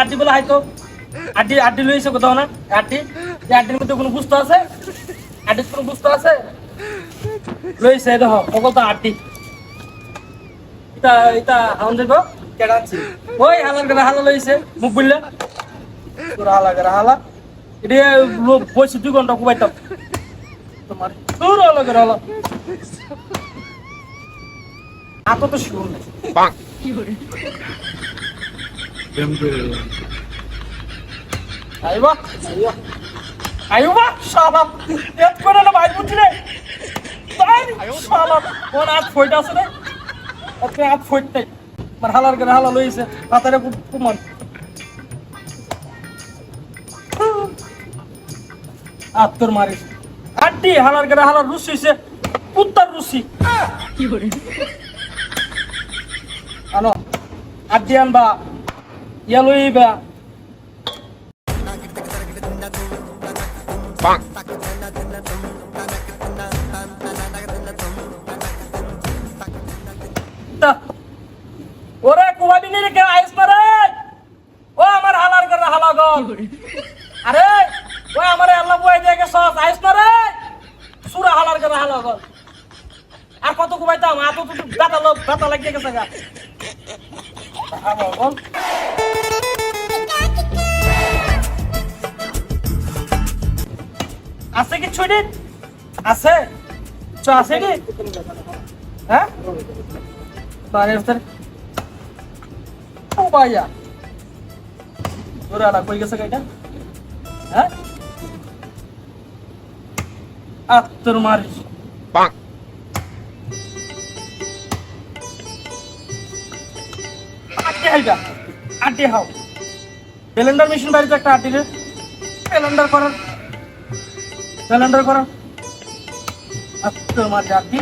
আড্ডি বলে আড্ডি লইছে কোথাও না আড্ডি। এই আড্ডির মধ্যে কোনো বুঝতে আছে? কোনো বুঝতে আছে? লইছে দেখো সকল তো আড্ডি। এটা এটা হাউন দেবো কেডা আছে ওই হালার করে হালা লইছে মুখ বুঝলে তোর হালা করে হালা। এটা লোক বসে দুই ঘণ্টা কুবাইতাম। তোমার তোর হালা করে হালা। আতো তো শুন আইবা আইবা। শালা। এত করে না ভাই বুঝছি রে তাই শালা। কোন আজ ফইটা আছে রে? ওকে আজ ফইতে মার হালার করে হালা লইছে পাতারে মারিস। আড্ডি হালার করে হালার রুসি হইছে। কুত্তার রুসি আনো। আড্ডি আনবা ইয়া লইবা তা, ওরে কুবাবিনি রে কে আইস না রে? ও আমার হালার করে হালা গল আরে ও আমার আল্লাহ বুয়াই দিয়ে গেছ আইস না রে? সুরা হালার করে হালা গল আর কত কুবাইতাম আত তো দাদা লোক দাদা লাগিয়ে গেছে গা। হালা গল। আছে কি ছুটি? আছে? চ, আছে কি? হ্যাঁ? বারে ও ভাইয়া। তোরা না কই গেছে গাইটা হ্যাঁ? আত্তর মারিস হাইবা আটে হাও। মেশিন বাড়িতে একটা আটে রে। ক্যালেন্ডার করার ক্যালেন্ডার করার। আত্তর মারি আটটি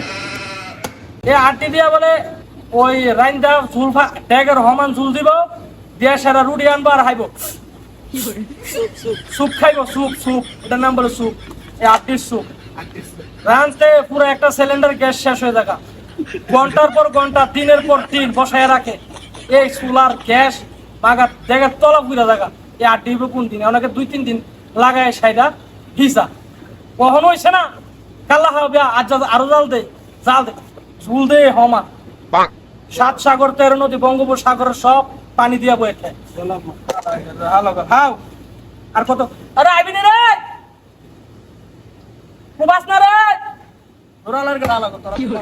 এ আটটি দিয়া বলে ওই রাইন্দা ট্যাগের দিব, দিয়া সারা রুটি আনব আর খাইব স্যুপ খাইব স্যুপ স্যুপ এটার নাম বলে স্যুপ এই আটটির স্যুপ রাঁধতে পুরো একটা সিলিন্ডার গ্যাস শেষ হয়ে থাকা ঘণ্টার পর ঘণ্টা, দিনের পর দিন বসায় রাখে। এই চুলার গ্যাস বাগা জায়গার তলা পুরা জায়গা এই আট ডিবে কোন দিন? অনেকে দুই তিন দিন লাগায় সাইডা ভিজা। কখনো হয়েছে না? কাল্লা হবে যা- আরও জাল দে জাল দে। ঝুল দে, হমা। সাত সাগর, তেরো নদী, বঙ্গোপসাগরের সব পানি দিয়া বয়ে খায়। হাও আর কত? আরে আইবি রে? কুবাস না রে? তোরা লাগে হালো তোরা।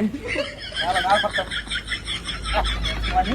আর